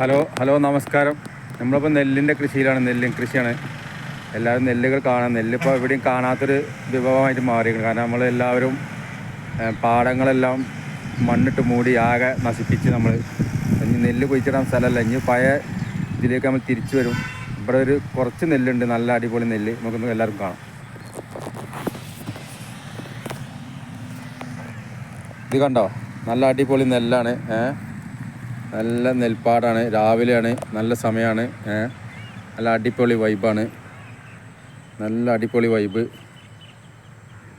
Hello hello നമസ്കാരം. നമ്മളിപ്പോൾ നെല്ലിന്റെ കൃഷിയിലാണ്. നെല്ല് കൃഷിയാണ്. എല്ലാവരും നെല്ലുകൾ കാണാൻ നെല്ലിപ്പോൾ എവിടെയും കാണാത്തൊരു വിഭവമായിട്ട് മാറിയിരിക്കുന്നു. കാരണം നമ്മൾ എല്ലാവരും പാടങ്ങളെല്ലാം മണ്ണിട്ട് മൂടി ആകെ നശിപ്പിച്ച് നമ്മൾ ഇനി നെല്ല് കുഴിച്ചിടാൻ സ്ഥലമല്ല ഇനി പഴയ ഇതിലേക്ക് നമ്മൾ തിരിച്ചു വരും. ഇവിടെ ഒരു കുറച്ച് നെല്ലുണ്ട്. നല്ല അടിപൊളി നെല്ല്. നമുക്കൊന്ന് എല്ലാവർക്കും കാണാം. ഇത് കണ്ടോ? നല്ല അടിപൊളി നെല്ലാണ്. ഏഹ് നല്ല നെൽപ്പാടാണ്. രാവിലെയാണ്. നല്ല സമയമാണ് നല്ല അടിപൊളി വൈബാണ്. നല്ല അടിപൊളി വൈബ്.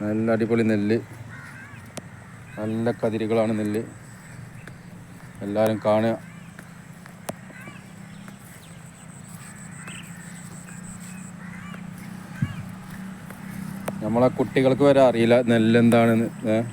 നല്ല അടിപൊളി നെല്ല്. നല്ല കതിരുകളാണ് നെല്ല്. എല്ലാവരും കാണുക. നമ്മളെ കുട്ടികൾക്ക് വരെ അറിയില്ല നെല്ലെന്താണെന്ന്. ഏഹ്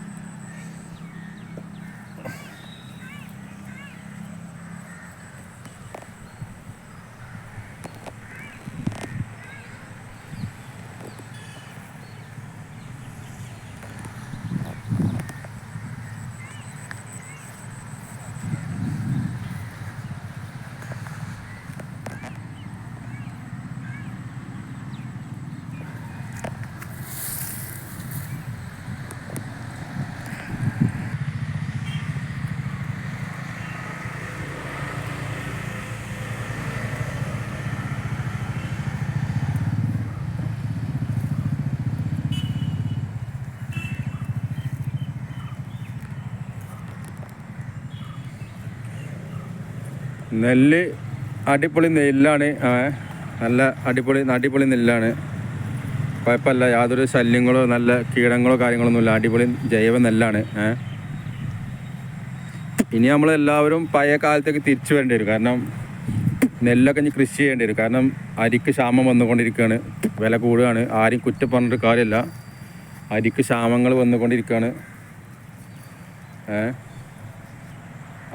നെല്ല് അടിപൊളി നെല്ലാണ്. നല്ല അടിപൊളി അടിപൊളി നെല്ലാണ്. കുഴപ്പമില്ല യാതൊരു ശല്യങ്ങളോ നല്ല കീടങ്ങളോ കാര്യങ്ങളൊന്നുമില്ല. അടിപൊളി ജൈവ നെല്ലാണ് ഇനി ഇനി നമ്മളെല്ലാവരും പഴയ കാലത്തേക്ക് തിരിച്ചു വരേണ്ടി വരും. കാരണം നെല്ലൊക്കെ ഇനി കൃഷി ചെയ്യേണ്ടി വരും. കാരണം അരിക്ക് ക്ഷാമം വന്നുകൊണ്ടിരിക്കുകയാണ്. വില കൂടുകയാണ്. ആരും കുറ്റം പറഞ്ഞിട്ട് കാര്യമില്ല. അരിക്ക് ക്ഷാമങ്ങൾ വന്നുകൊണ്ടിരിക്കുകയാണ്.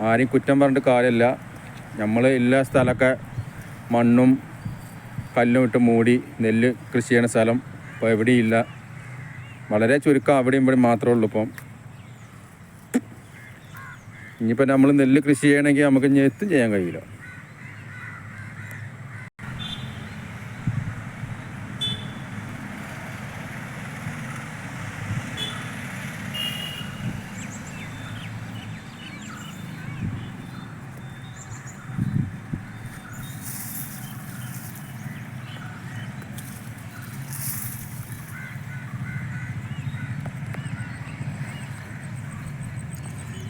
ആരും കുറ്റം പറഞ്ഞിട്ട് കാര്യമില്ല. നമ്മൾ എല്ലാ സ്ഥലമൊക്കെ മണ്ണും കല്ലും ഇട്ട് മൂടി നെല്ല് കൃഷി ചെയ്യുന്ന സ്ഥലം ഇപ്പോൾ എവിടെയില്ല. വളരെ ചുരുക്കം അവിടെയും ഇവിടെ മാത്രമേ ഉള്ളൂ ഇപ്പം. ഇനിയിപ്പോൾ നമ്മൾ നെല്ല് കൃഷി ചെയ്യണമെങ്കിൽ നമുക്ക് ഇനി എത്തും ചെയ്യാൻ കഴിയില്ല.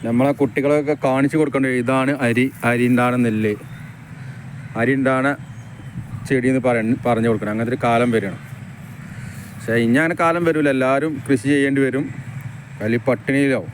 നമ്മളെ കുട്ടികളൊക്കെ കാണിച്ചു കൊടുക്കേണ്ടത് ഇതാണ് അരി. അരി നെല്ല്. അരി ഉണ്ടാണ് ചെടി എന്ന് പറ പറഞ്ഞു കൊടുക്കണം. അങ്ങനത്തെ ഒരു കാലം വരണം പക്ഷേ ഇനി അങ്ങനെ കാലം വരില്ല എല്ലാവരും കൃഷി ചെയ്യേണ്ടി വരും. വലിയ പട്ടിണിയിലാവും.